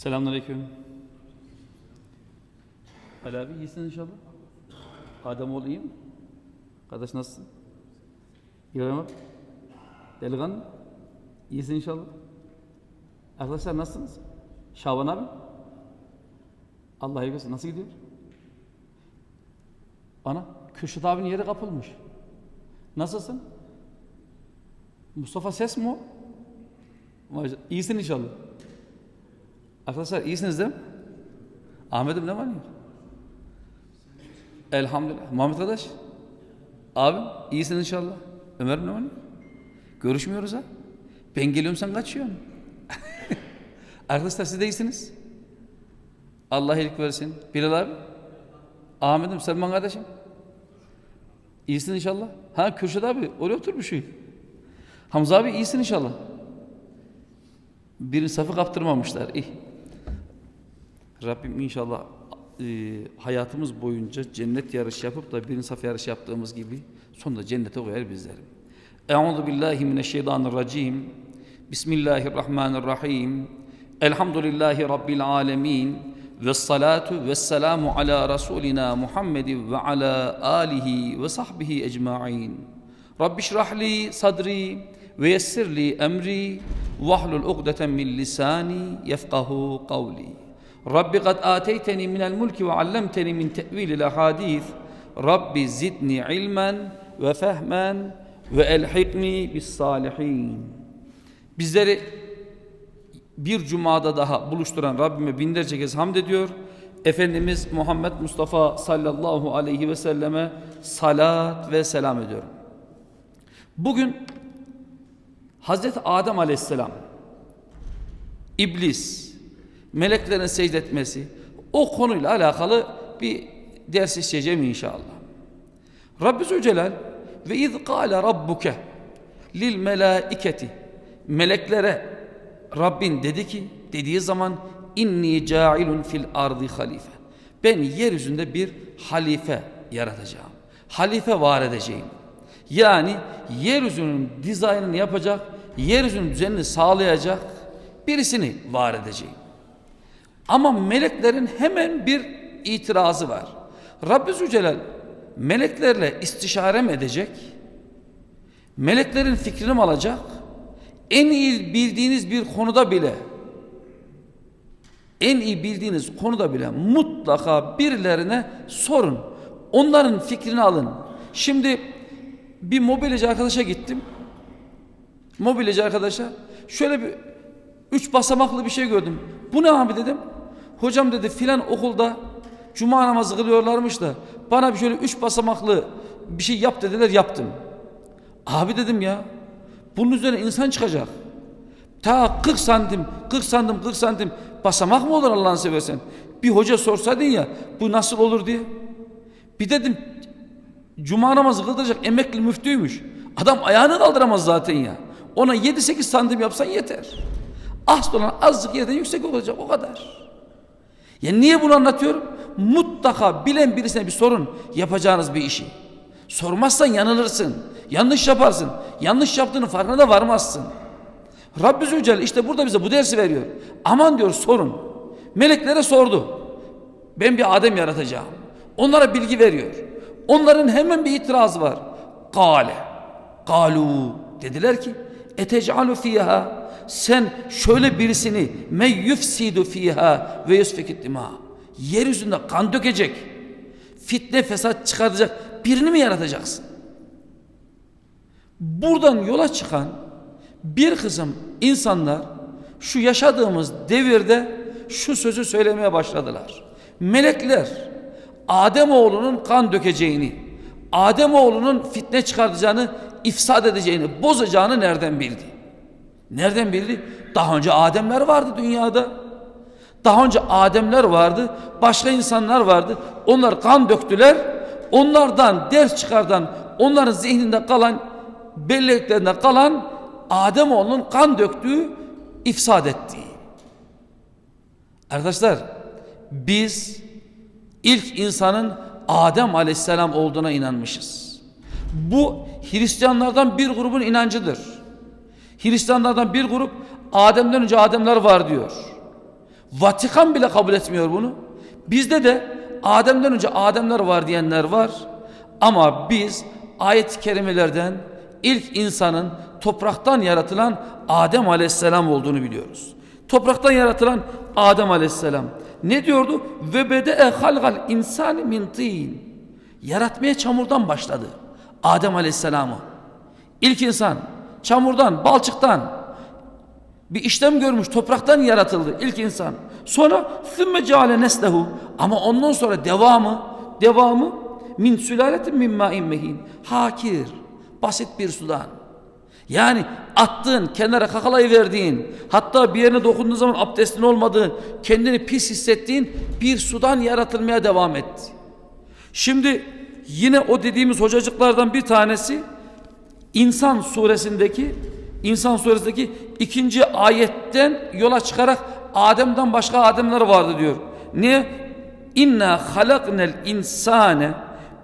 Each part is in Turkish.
Selamünaleyküm. Ali abi iyisin inşallah. Ademoğlu iyi mi? Kardeş nasılsın? İbrahim abi. Delikanlı. İyisin inşallah. Arkadaşlar nasılsınız? Şaban abi. Allah olsun. Nasıl gidiyor? Ana, Kürşat abinin yeri kapılmış. Nasılsın? Mustafa ses mi o? İyisin inşallah. Arkadaşlar iyisiniz değil mi? Ahmet'im ne var yok? Elhamdülillah. Muhammed kardeş. Abim iyisin inşallah. Ömer'im ne var yok? Görüşmüyoruz ha. Ben geliyorum sen kaçıyorsun. Arkadaşlar siz de iyisiniz. Allah iyilik versin. Bilal abi. Ahmet'im Selman kardeşim. İyisin inşallah. Ha Kürşat abi oraya oturmuş. Hamza abi iyisin inşallah. Bir safı kaptırmamışlar. İyi. Rabbim inşallah e, hayatımız boyunca cennet yarışı yapıp da birinci saf yarışı yaptığımız gibi sonunda cennete koyar bizleri. Euzu billahi mineşşeytanirracim. Bismillahirrahmanirrahim. Elhamdülillahi rabbil alamin. Ve salatu ve selamu ala Resulina Muhammedin ve ala alihi ve sahbihi ecma'in. Rabbi şrahli sadri ve yessirli emri vahlul ugdeten min lisani yefkahu kavli. Rabbi kad ateyteni minel mulki ve allemteni min tevilil ahadith. Rabbi zidni ilmen ve fehmen ve elhikni bis salihin. Bizleri bir cumada daha buluşturan Rabbime binlerce kez hamd ediyor. Efendimiz Muhammed Mustafa sallallahu aleyhi ve selleme salat ve selam ediyorum. Bugün Hazreti Adem aleyhisselam, iblis, meleklerin secdetmesi, o konuyla alakalı bir ders işleyeceğim inşallah. Rabbi Zülcelal ve iz kâle rabbuke lil melâiketi meleklere Rabbin dedi ki dediği zaman inni cailun fil ardı halife. Ben yeryüzünde bir halife yaratacağım. Halife var edeceğim. Yani yeryüzünün dizaynını yapacak, yeryüzünün düzenini sağlayacak birisini var edeceğim. Ama meleklerin hemen bir itirazı var. Rabbi Zülcelal meleklerle istişare mi edecek? Meleklerin fikrini alacak? En iyi bildiğiniz bir konuda bile en iyi bildiğiniz konuda bile mutlaka birilerine sorun. Onların fikrini alın. Şimdi bir mobilyacı arkadaşa gittim. Mobilyacı arkadaşa şöyle bir üç basamaklı bir şey gördüm. Bu ne abi dedim. Hocam dedi filan okulda cuma namazı kılıyorlarmış da bana bir şöyle üç basamaklı bir şey yap dediler yaptım. Abi dedim ya bunun üzerine insan çıkacak. Ta 40 santim, 40 santim, 40 santim basamak mı olur Allah'ını seversen? Bir hoca sorsaydın ya bu nasıl olur diye. Bir dedim cuma namazı kıldıracak emekli müftüymüş. Adam ayağını kaldıramaz zaten ya. Ona 7-8 santim yapsan yeter. Asıl olan azıcık yerden yüksek olacak o kadar. Ya niye bunu anlatıyorum? Mutlaka bilen birisine bir sorun yapacağınız bir işi. Sormazsan yanılırsın. Yanlış yaparsın. Yanlış yaptığının farkına da varmazsın. Rabbi Zülcelal işte burada bize bu dersi veriyor. Aman diyor sorun. Meleklere sordu. Ben bir Adem yaratacağım. Onlara bilgi veriyor. Onların hemen bir itirazı var. Kale. Kalu. Dediler ki etec'alu fiha sen şöyle birisini me yufsidu fiha ve yusfikid dima. Yeryüzünde kan dökecek, fitne fesat çıkartacak birini mi yaratacaksın? Buradan yola çıkan bir kısım insanlar şu yaşadığımız devirde şu sözü söylemeye başladılar. Melekler Ademoğlunun kan dökeceğini, Ademoğlunun fitne çıkartacağını, ifsad edeceğini, bozacağını nereden bildi? Nereden bildi? Daha önce Ademler vardı dünyada. Daha önce Ademler vardı, başka insanlar vardı. Onlar kan döktüler. Onlardan ders çıkardan, onların zihninde kalan, belleklerinde kalan Ademoğlunun kan döktüğü, ifsad ettiği. Arkadaşlar biz ilk insanın Adem aleyhisselam olduğuna inanmışız. Bu Hristiyanlardan bir grubun inancıdır. Hristiyanlardan bir grup Adem'den önce Ademler var diyor. Vatikan bile kabul etmiyor bunu. Bizde de Adem'den önce Ademler var diyenler var. Ama biz ayet-i kerimelerden ilk insanın topraktan yaratılan Adem Aleyhisselam olduğunu biliyoruz. Topraktan yaratılan Adem Aleyhisselam. Ne diyordu? Ve bede'e halgal insani min tin. Yaratmaya çamurdan başladı. Adem Aleyhisselam'ı. İlk insan çamurdan, balçıktan bir işlem görmüş, topraktan yaratıldı ilk insan. Sonra sümme ceale neslehu ama ondan sonra devamı, devamı min sülaletin min ma'in mehin. Hakir, basit bir sudan. Yani attığın, kenara kakalayı verdiğin, hatta bir yerine dokunduğun zaman abdestin olmadığı, kendini pis hissettiğin bir sudan yaratılmaya devam etti. Şimdi yine o dediğimiz hocacıklardan bir tanesi İnsan suresindeki İnsan suresindeki ikinci ayetten yola çıkarak Adem'den başka Ademler vardı diyor. Ne? İnna halaknel insane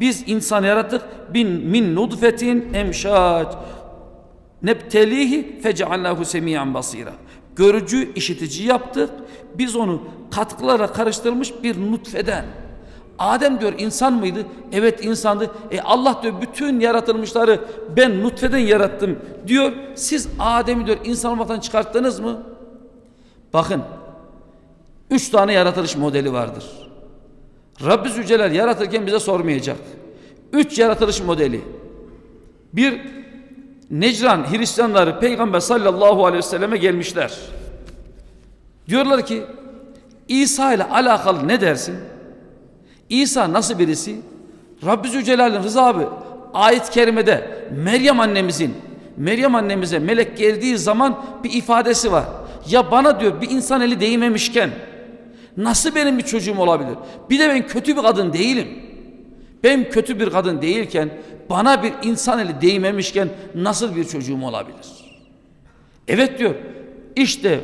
biz insan yarattık bin min nudfetin emşac nebtelihi feceallahu semiyan basira. Görücü, işitici yaptık. Biz onu katkılara karıştırmış bir nutfeden. Adem diyor insan mıydı? Evet insandı. E Allah diyor bütün yaratılmışları ben nutfeden yarattım diyor. Siz Adem'i diyor insan olmaktan çıkarttınız mı? Bakın. Üç tane yaratılış modeli vardır. Rabbi Zülcelal yaratırken bize sormayacak. Üç yaratılış modeli. Bir, Necran Hristiyanları Peygamber sallallahu aleyhi ve selleme gelmişler. Diyorlar ki İsa ile alakalı ne dersin? İsa nasıl birisi? Rabbi Zülcelal'in Rıza abi ayet-i kerimede Meryem annemizin Meryem annemize melek geldiği zaman bir ifadesi var. Ya bana diyor bir insan eli değmemişken nasıl benim bir çocuğum olabilir? Bir de ben kötü bir kadın değilim. Ben kötü bir kadın değilken bana bir insan eli değmemişken nasıl bir çocuğum olabilir? Evet diyor. İşte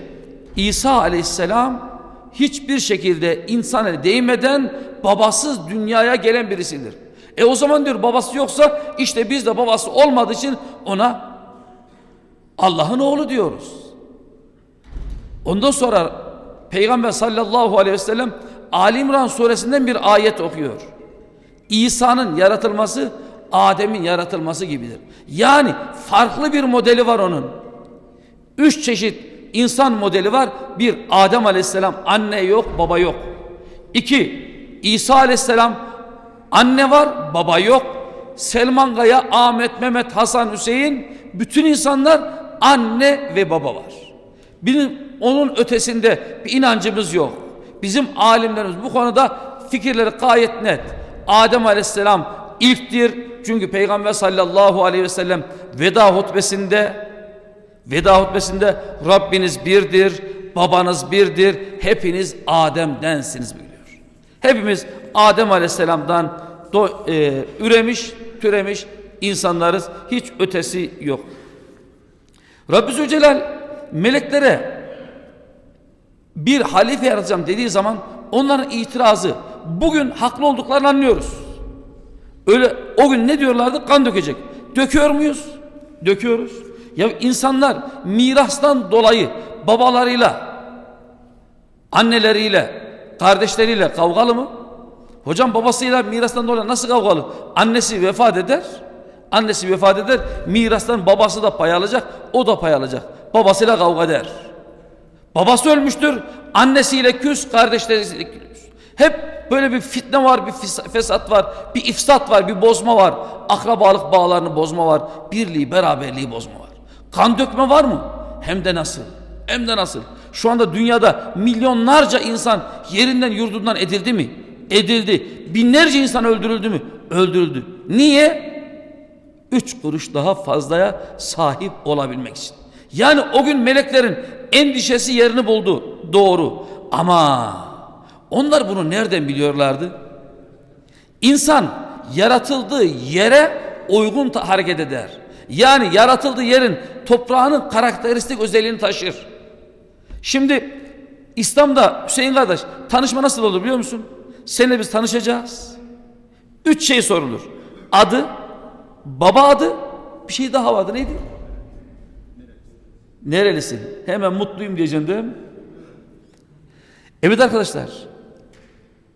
İsa aleyhisselam hiçbir şekilde insan eli değmeden babasız dünyaya gelen birisidir. E o zaman diyor babası yoksa işte biz de babası olmadığı için ona Allah'ın oğlu diyoruz. Ondan sonra Peygamber sallallahu aleyhi ve sellem Ali İmran suresinden bir ayet okuyor. İsa'nın yaratılması Adem'in yaratılması gibidir. Yani farklı bir modeli var onun. Üç çeşit insan modeli var. Bir Adem aleyhisselam anne yok baba yok. İki İsa aleyhisselam anne var baba yok. Selman Gaya, Ahmet, Mehmet, Hasan, Hüseyin bütün insanlar anne ve baba var. Bizim onun ötesinde bir inancımız yok. Bizim alimlerimiz bu konuda fikirleri gayet net. Adem aleyhisselam ilktir. Çünkü Peygamber sallallahu aleyhi ve sellem veda hutbesinde veda hutbesinde Rabbiniz birdir, babanız birdir, hepiniz Adem'densiniz buyuruyor. Hepimiz Adem aleyhisselamdan do, e, üremiş, türemiş insanlarız. Hiç ötesi yok. Rabbi Zülcelal meleklere bir halife yaratacağım dediği zaman onların itirazı bugün haklı olduklarını anlıyoruz. Öyle o gün ne diyorlardı? Kan dökecek. Döküyor muyuz? Döküyoruz. Ya insanlar mirastan dolayı babalarıyla, anneleriyle, kardeşleriyle kavgalı mı? Hocam babasıyla mirastan dolayı nasıl kavgalı? Annesi vefat eder. Annesi vefat eder. Mirastan babası da pay alacak. O da pay alacak. Babasıyla kavga eder. Babası ölmüştür. Annesiyle küs, kardeşleriyle küs. Hep böyle bir fitne var, bir fesat var, bir ifsat var, bir bozma var. Akrabalık bağlarını bozma var. Birliği, beraberliği bozma var. Kan dökme var mı? Hem de nasıl? Hem de nasıl? Şu anda dünyada milyonlarca insan yerinden yurdundan edildi mi? Edildi. Binlerce insan öldürüldü mü? Öldürüldü. Niye? Üç kuruş daha fazlaya sahip olabilmek için. Yani o gün meleklerin endişesi yerini buldu. Doğru. Ama onlar bunu nereden biliyorlardı? İnsan yaratıldığı yere uygun hareket eder. Yani yaratıldığı yerin toprağının karakteristik özelliğini taşır. Şimdi İslam'da Hüseyin kardeş tanışma nasıl olur biliyor musun? Seninle biz tanışacağız. Üç şey sorulur. Adı, baba adı, bir şey daha vardı neydi? Nerelisin? Hemen mutluyum diyeceğim değil mi? Evet arkadaşlar.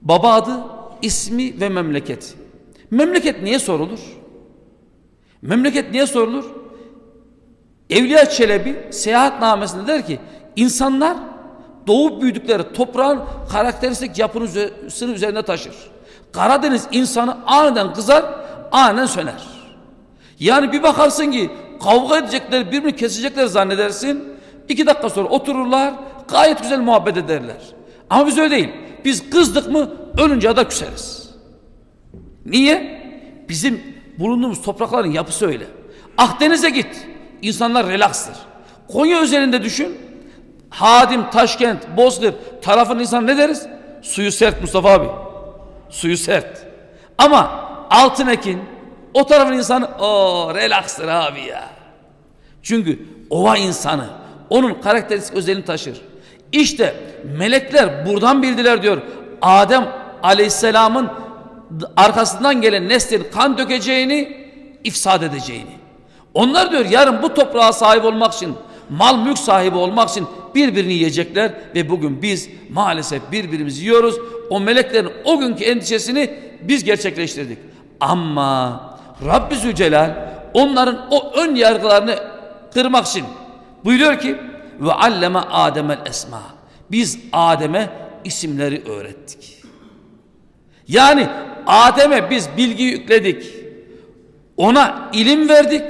Baba adı, ismi ve memleket. Memleket niye sorulur? Memleket niye sorulur? Evliya Çelebi seyahatnamesinde der ki insanlar doğup büyüdükleri toprağın karakteristik yapısını üzerine taşır. Karadeniz insanı aniden kızar, aniden söner. Yani bir bakarsın ki kavga edecekler, birbirini kesecekler zannedersin. İki dakika sonra otururlar, gayet güzel muhabbet ederler. Ama biz öyle değil. Biz kızdık mı ölünce de küseriz. Niye? Bizim bulunduğumuz toprakların yapısı öyle. Akdeniz'e git. İnsanlar relakstır. Konya özelinde düşün. Hadim, Taşkent, Bozkır tarafın insan ne deriz? Suyu sert Mustafa abi. Suyu sert. Ama Altınekin o tarafın insanı o relakstır abi ya. Çünkü ova insanı onun karakteristik özelliğini taşır. İşte melekler buradan bildiler diyor. Adem aleyhisselamın arkasından gelen neslin kan dökeceğini, ifsad edeceğini. Onlar diyor yarın bu toprağa sahip olmak için, mal mülk sahibi olmak için birbirini yiyecekler ve bugün biz maalesef birbirimizi yiyoruz. O meleklerin o günkü endişesini biz gerçekleştirdik. Ama Rabbi Zülcelal onların o ön yargılarını kırmak için buyuruyor ki ve alleme Adem'el esma. Biz Adem'e isimleri öğrettik. Yani Adem'e biz bilgi yükledik. Ona ilim verdik.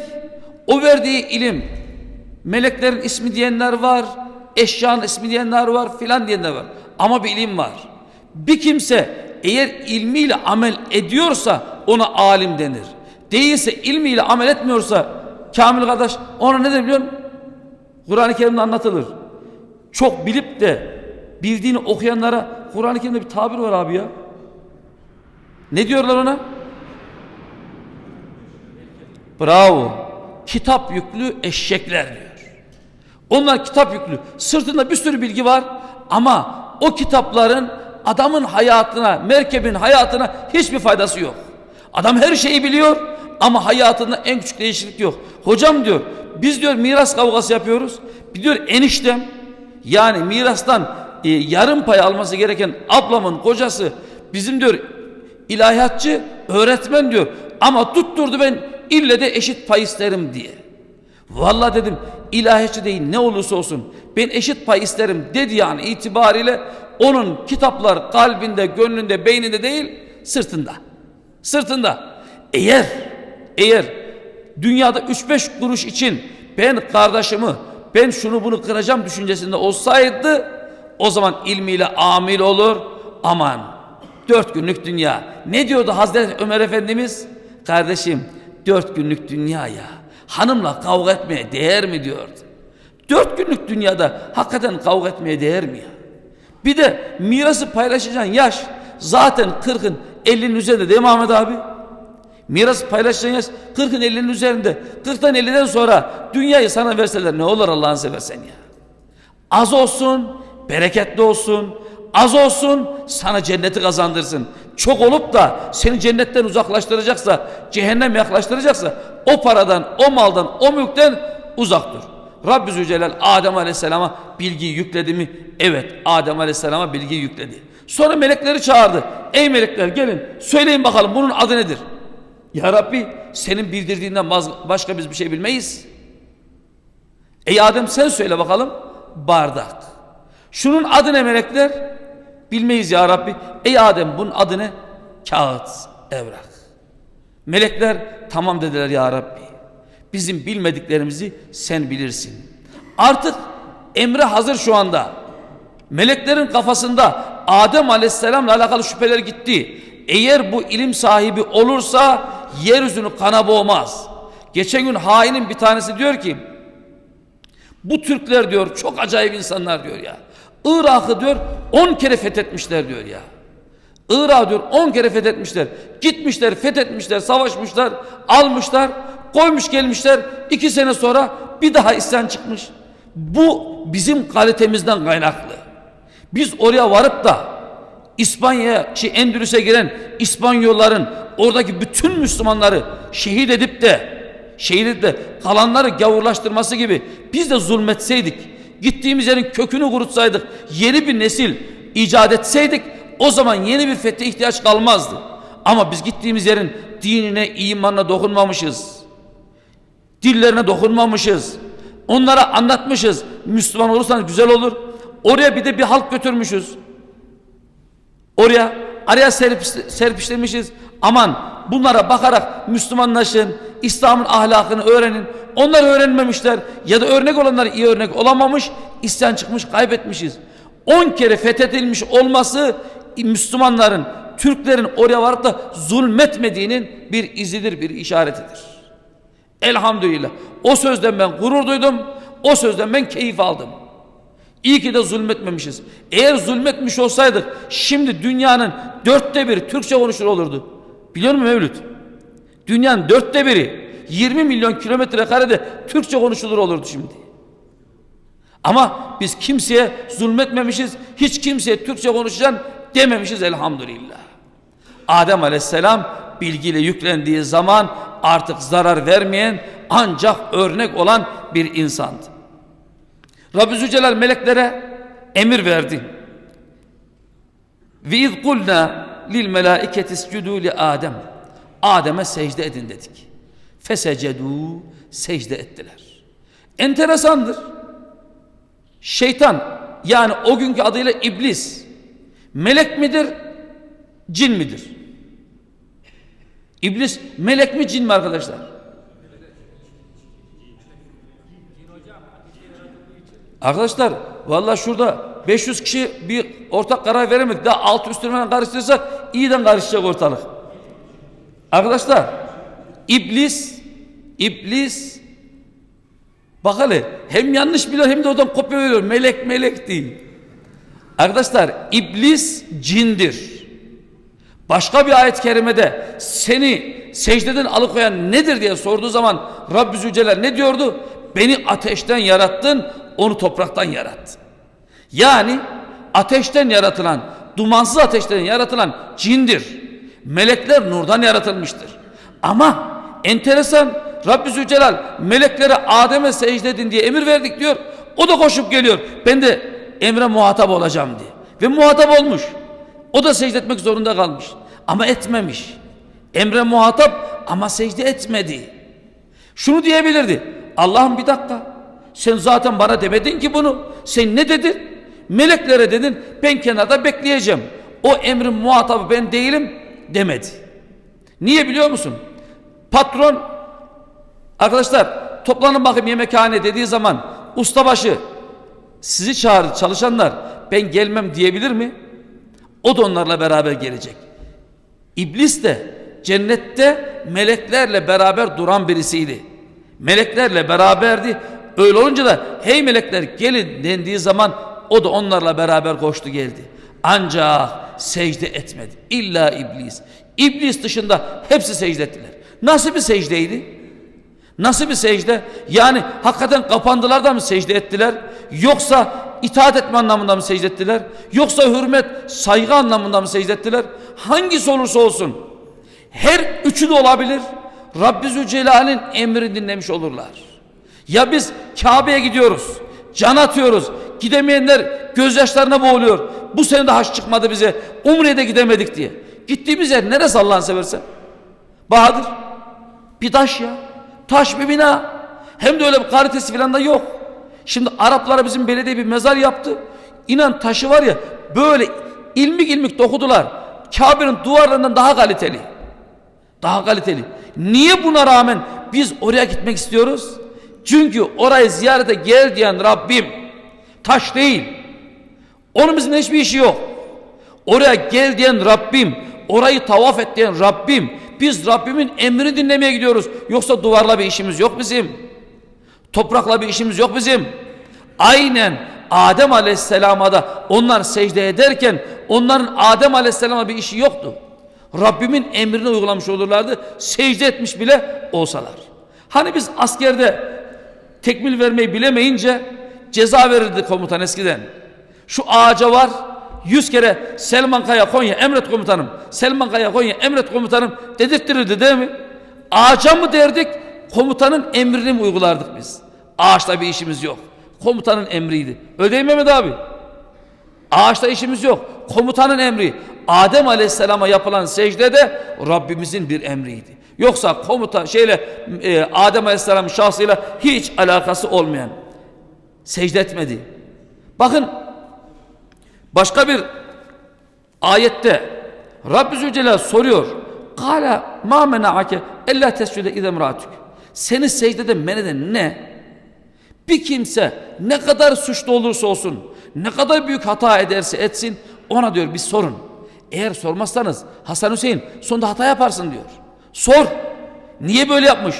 O verdiği ilim meleklerin ismi diyenler var, eşyanın ismi diyenler var, filan diyenler var. Ama bir ilim var. Bir kimse eğer ilmiyle amel ediyorsa ona alim denir. Değilse ilmiyle amel etmiyorsa Kamil kardeş ona ne biliyor? Kur'an-ı Kerim'de anlatılır. Çok bilip de bildiğini okuyanlara Kur'an-ı Kerim'de bir tabir var abi ya. Ne diyorlar ona? Bravo. Kitap yüklü eşekler diyor. Onlar kitap yüklü. Sırtında bir sürü bilgi var ama o kitapların adamın hayatına, merkebin hayatına hiçbir faydası yok. Adam her şeyi biliyor ama hayatında en küçük değişiklik yok. Hocam diyor biz diyor miras kavgası yapıyoruz. Bir diyor eniştem yani mirastan e, yarım pay alması gereken ablamın kocası bizim diyor ilahiyatçı öğretmen diyor ama tutturdu ben ille de eşit pay isterim diye. Vallahi dedim ilahiyatçı değil ne olursa olsun ben eşit pay isterim dedi yani itibariyle onun kitaplar kalbinde, gönlünde, beyninde değil sırtında. Sırtında. Eğer eğer dünyada 3-5 kuruş için ben kardeşimi ben şunu bunu kıracağım düşüncesinde olsaydı o zaman ilmiyle amil olur. Aman dört günlük dünya. Ne diyordu Hazreti Ömer Efendimiz? Kardeşim dört günlük dünya ya. Hanımla kavga etmeye değer mi diyordu. Dört günlük dünyada hakikaten kavga etmeye değer mi ya? Bir de mirası paylaşacağın yaş zaten 40'ın 50'nin üzerinde değil mi Ahmet abi? Miras paylaşacağın yaş 40'ın 50'nin üzerinde. 40'tan 50'den sonra dünyayı sana verseler ne olur Allah'ını seversen ya. Az olsun, bereketli olsun, az olsun sana cenneti kazandırsın. Çok olup da seni cennetten uzaklaştıracaksa, cehennem yaklaştıracaksa o paradan, o maldan, o mülkten uzak dur. Rabbi Zülcelal Adem Aleyhisselam'a bilgiyi yükledi mi? Evet Adem Aleyhisselam'a bilgiyi yükledi. Sonra melekleri çağırdı. Ey melekler gelin söyleyin bakalım bunun adı nedir? Ya Rabbi senin bildirdiğinden başka biz bir şey bilmeyiz. Ey Adem sen söyle bakalım. Bardak. Şunun adı ne melekler? Bilmeyiz ya Rabbi. Ey Adem bunun adı ne? Kağıt, evrak. Melekler tamam dediler ya Rabbi. Bizim bilmediklerimizi sen bilirsin. Artık emre hazır şu anda. Meleklerin kafasında Adem Aleyhisselam'la alakalı şüpheler gitti. Eğer bu ilim sahibi olursa yeryüzünü kana boğmaz. Geçen gün hainin bir tanesi diyor ki bu Türkler diyor çok acayip insanlar diyor ya. Irak'ı diyor 10 kere fethetmişler diyor ya. Irak diyor 10 kere fethetmişler. Gitmişler, fethetmişler, savaşmışlar, almışlar, koymuş gelmişler. 2 sene sonra bir daha isyan çıkmış. Bu bizim kalitemizden kaynaklı. Biz oraya varıp da İspanya'ya, şey Endülüs'e giren İspanyolların oradaki bütün Müslümanları şehit edip de şehit edip de kalanları gavurlaştırması gibi biz de zulmetseydik, gittiğimiz yerin kökünü kurutsaydık, yeni bir nesil icat etseydik o zaman yeni bir fethe ihtiyaç kalmazdı. Ama biz gittiğimiz yerin dinine, imanına dokunmamışız. Dillerine dokunmamışız. Onlara anlatmışız. Müslüman olursanız güzel olur. Oraya bir de bir halk götürmüşüz. Oraya araya serpiş, serpiştirmişiz. Aman bunlara bakarak Müslümanlaşın, İslam'ın ahlakını öğrenin. Onlar öğrenmemişler ya da örnek olanlar iyi örnek olamamış, isyan çıkmış, kaybetmişiz. 10 kere fethedilmiş olması Müslümanların, Türklerin oraya varıp da zulmetmediğinin bir izidir, bir işaretidir. Elhamdülillah. O sözden ben gurur duydum. O sözden ben keyif aldım. İyi ki de zulmetmemişiz. Eğer zulmetmiş olsaydık şimdi dünyanın dörtte biri Türkçe konuşur olurdu. Biliyor musun Mevlüt? Dünyanın dörtte biri 20 milyon kilometre karede Türkçe konuşulur olurdu şimdi. Ama biz kimseye zulmetmemişiz. Hiç kimseye Türkçe konuşacaksın dememişiz elhamdülillah. Adem aleyhisselam bilgiyle yüklendiği zaman artık zarar vermeyen ancak örnek olan bir insandı. Rabbi Zülcelal meleklere emir verdi. Ve iz kulna lil melaiketi iscudu li Adem. Adem'e secde edin dedik. Fesecedu secde ettiler. Enteresandır. Şeytan yani o günkü adıyla iblis melek midir, cin midir? İblis melek mi cin mi arkadaşlar? Arkadaşlar vallahi şurada 500 kişi bir ortak karar veremedik. Daha alt üstüne karıştırırsak iyiden karışacak ortalık. Arkadaşlar iblis iblis bak hele hem yanlış biliyor hem de oradan kopya veriyor. Melek melek değil. Arkadaşlar iblis cindir. Başka bir ayet-i kerimede seni secdeden alıkoyan nedir diye sorduğu zaman Rabbi Zülcelal ne diyordu? Beni ateşten yarattın, onu topraktan yarattın. Yani ateşten yaratılan, dumansız ateşten yaratılan cindir. Melekler nurdan yaratılmıştır. Ama enteresan Rabbi Zülcelal meleklere Adem'e secde edin diye emir verdik diyor. O da koşup geliyor. Ben de emre muhatap olacağım diye. Ve muhatap olmuş. O da secde etmek zorunda kalmış. Ama etmemiş. Emre muhatap ama secde etmedi. Şunu diyebilirdi. Allah'ım bir dakika. Sen zaten bana demedin ki bunu. Sen ne dedin? Meleklere dedin. Ben kenarda bekleyeceğim. O emrin muhatabı ben değilim demedi. Niye biliyor musun? Patron arkadaşlar toplanın bakayım yemekhane dediği zaman ustabaşı sizi çağırır çalışanlar ben gelmem diyebilir mi? O da onlarla beraber gelecek. İblis de cennette meleklerle beraber duran birisiydi. Meleklerle beraberdi. Öyle olunca da hey melekler gelin dendiği zaman o da onlarla beraber koştu geldi. Ancak secde etmedi. İlla iblis. İblis dışında hepsi secde ettiler. Nasıl bir secdeydi? Nasıl bir secde? Yani hakikaten kapandılar da mı secde ettiler? Yoksa itaat etme anlamında mı secde ettiler? Yoksa hürmet, saygı anlamında mı secde ettiler? Hangisi olursa olsun her üçü de olabilir. Rabbi Zülcelal'in emrini dinlemiş olurlar. Ya biz Kabe'ye gidiyoruz, can atıyoruz. Gidemeyenler gözyaşlarına boğuluyor. Bu sene de haç çıkmadı bize. Umre'de gidemedik diye. Gittiğimiz yer neresi Allah'ını seversen? Bahadır. Bir taş ya. Taş bir bina. Hem de öyle bir kalitesi falan da yok. Şimdi Araplara bizim belediye bir mezar yaptı. İnan taşı var ya böyle ilmik ilmik dokudular. Kabe'nin duvarlarından daha kaliteli. Daha kaliteli. Niye buna rağmen biz oraya gitmek istiyoruz? Çünkü orayı ziyarete gel diyen Rabbim taş değil. Onun bizim hiçbir işi yok. Oraya gel diyen Rabbim, orayı tavaf et diyen Rabbim. Biz Rabbimin emrini dinlemeye gidiyoruz. Yoksa duvarla bir işimiz yok bizim. Toprakla bir işimiz yok bizim. Aynen Adem Aleyhisselam'a da onlar secde ederken onların Adem Aleyhisselam'a bir işi yoktu. Rabbimin emrini uygulamış olurlardı. Secde etmiş bile olsalar. Hani biz askerde tekmil vermeyi bilemeyince ceza verirdi komutan eskiden. Şu ağaca var yüz kere Selman Kaya Konya emret komutanım. Selman Kaya Konya emret komutanım dedirttirirdi değil mi? Ağaca mı derdik komutanın emrini mi uygulardık biz? Ağaçla bir işimiz yok. Komutanın emriydi. Öyle mi abi? Ağaçta işimiz yok. Komutanın emri. Adem Aleyhisselam'a yapılan secde de Rabbimizin bir emriydi. Yoksa komuta şeyle e, Adem Aleyhisselam'ın şahsıyla hiç alakası olmayan secde etmedi. Bakın başka bir ayette Rabbi Zülcelal soruyor. Kala ma mena'ake ella tescude idem raatük. Seni secdede men eden ne? Bir kimse ne kadar suçlu olursa olsun, ne kadar büyük hata ederse etsin ona diyor bir sorun. Eğer sormazsanız Hasan Hüseyin sonunda hata yaparsın diyor. Sor. Niye böyle yapmış?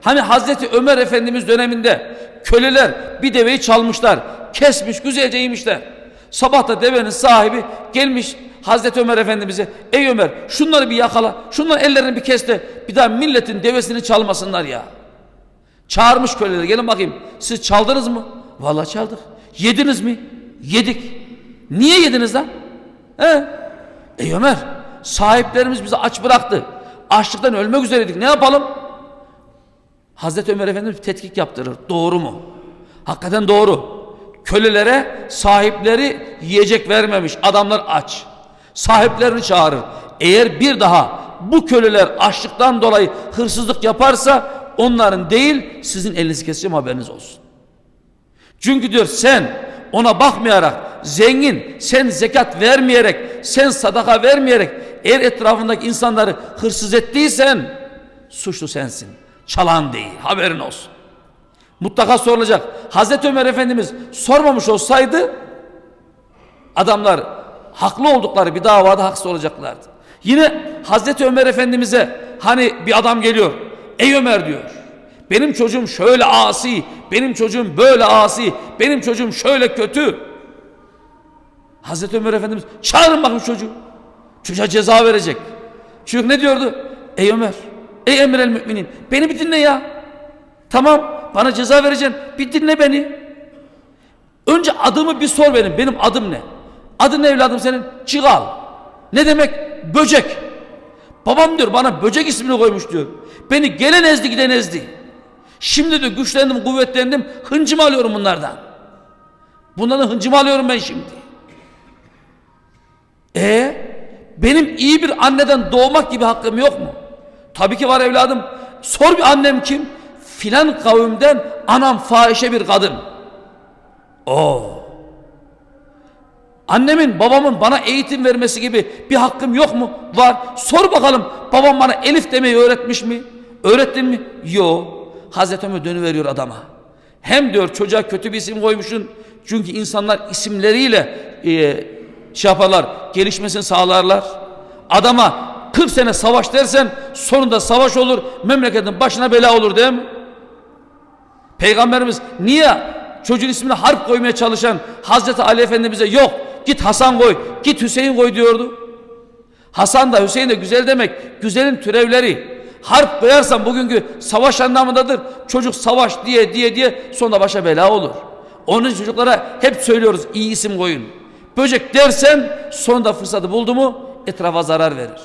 Hani Hazreti Ömer Efendimiz döneminde köleler bir deveyi çalmışlar. Kesmiş güzelce yemişler. Sabah da devenin sahibi gelmiş Hazreti Ömer Efendimiz'e ey Ömer şunları bir yakala şunların ellerini bir kes de bir daha milletin devesini çalmasınlar ya. Çağırmış köleleri gelin bakayım siz çaldınız mı? Vallahi çaldık. Yediniz mi? Yedik. Niye yediniz lan? He? Ey Ömer sahiplerimiz bizi aç bıraktı. Açlıktan ölmek üzereydik ne yapalım? Hazreti Ömer Efendimiz tetkik yaptırır. Doğru mu? Hakikaten doğru. Kölelere sahipleri yiyecek vermemiş. Adamlar aç. Sahiplerini çağırır. Eğer bir daha bu köleler açlıktan dolayı hırsızlık yaparsa onların değil sizin elinizi keseceğim haberiniz olsun. Çünkü diyor sen ona bakmayarak zengin sen zekat vermeyerek sen sadaka vermeyerek eğer etrafındaki insanları hırsız ettiysen suçlu sensin. Çalan değil haberin olsun. Mutlaka sorulacak. Hazreti Ömer Efendimiz sormamış olsaydı adamlar haklı oldukları bir davada haksız olacaklardı. Yine Hazreti Ömer Efendimiz'e hani bir adam geliyor. Ey Ömer diyor. Benim çocuğum şöyle asi, benim çocuğum böyle asi, benim çocuğum şöyle kötü. Hazreti Ömer Efendimiz çağırın bakın çocuğu. Çocuğa ceza verecek. Çocuk ne diyordu? Ey Ömer, ey emir el müminin beni bir dinle ya. Tamam bana ceza vereceksin bir dinle beni. Önce adımı bir sor benim. Benim adım ne? Adın ne evladım senin? Çigal. Ne demek? Böcek. Babam diyor bana böcek ismini koymuş diyor. Beni gelen ezdi giden ezdi. Şimdi de güçlendim kuvvetlendim hıncımı alıyorum bunlardan. Bunların hıncımı alıyorum ben şimdi. E benim iyi bir anneden doğmak gibi hakkım yok mu? Tabii ki var evladım. Sor bir annem kim? Filan kavimden anam fahişe bir kadın. O. Annemin babamın bana eğitim vermesi gibi bir hakkım yok mu? Var. Sor bakalım babam bana elif demeyi öğretmiş mi? Öğrettin mi? Yok. Hazreti Ömer dönüveriyor adama. Hem diyor çocuğa kötü bir isim koymuşsun. Çünkü insanlar isimleriyle e, şey yaparlar. Gelişmesini sağlarlar. Adama 40 sene savaş dersen sonunda savaş olur. Memleketin başına bela olur değil mi? Peygamberimiz niye çocuğun ismini harp koymaya çalışan Hazreti Ali Efendimiz'e yok git Hasan koy git Hüseyin koy diyordu. Hasan da Hüseyin de güzel demek güzelin türevleri. Harp koyarsan bugünkü savaş anlamındadır. Çocuk savaş diye diye diye sonunda başa bela olur. Onun çocuklara hep söylüyoruz iyi isim koyun. Böcek dersen sonunda fırsatı buldu mu etrafa zarar verir.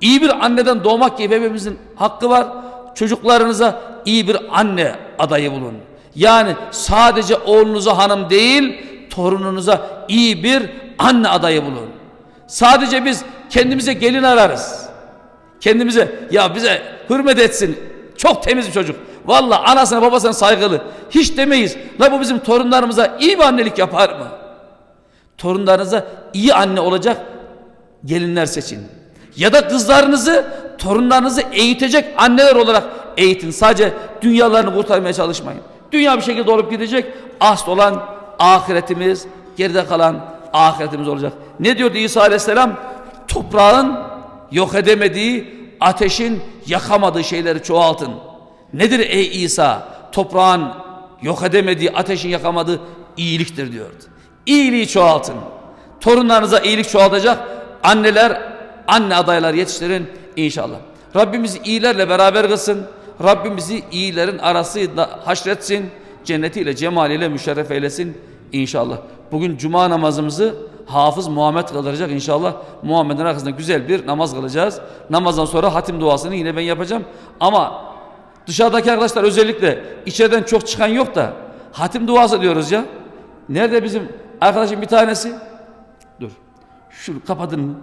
İyi bir anneden doğmak gibi hepimizin hakkı var. Çocuklarınıza iyi bir anne adayı bulun. Yani sadece oğlunuza hanım değil, torununuza iyi bir anne adayı bulun. Sadece biz kendimize gelin ararız. Kendimize ya bize hürmet etsin. Çok temiz bir çocuk. Valla anasına babasına saygılı. Hiç demeyiz. La bu bizim torunlarımıza iyi bir annelik yapar mı? Torunlarınıza iyi anne olacak gelinler seçin. Ya da kızlarınızı, torunlarınızı eğitecek anneler olarak eğitin. Sadece dünyalarını kurtarmaya çalışmayın. Dünya bir şekilde olup gidecek. Asıl olan ahiretimiz, geride kalan ahiretimiz olacak. Ne diyordu İsa Aleyhisselam? Toprağın yok edemediği, ateşin yakamadığı şeyleri çoğaltın. Nedir ey İsa? Toprağın yok edemediği, ateşin yakamadığı iyiliktir diyordu. İyiliği çoğaltın. Torunlarınıza iyilik çoğaltacak anneler, anne adaylar yetiştirin inşallah. Rabbimiz iyilerle beraber kılsın. Rabbim bizi iyilerin arasında haşretsin. Cennetiyle, cemaliyle müşerref eylesin inşallah. Bugün cuma namazımızı Hafız Muhammed kıldıracak inşallah. Muhammed'in arkasında güzel bir namaz kılacağız. Namazdan sonra hatim duasını yine ben yapacağım. Ama dışarıdaki arkadaşlar özellikle içeriden çok çıkan yok da hatim duası diyoruz ya. Nerede bizim Arkadaşım bir tanesi dur. Şunu kapadın mı?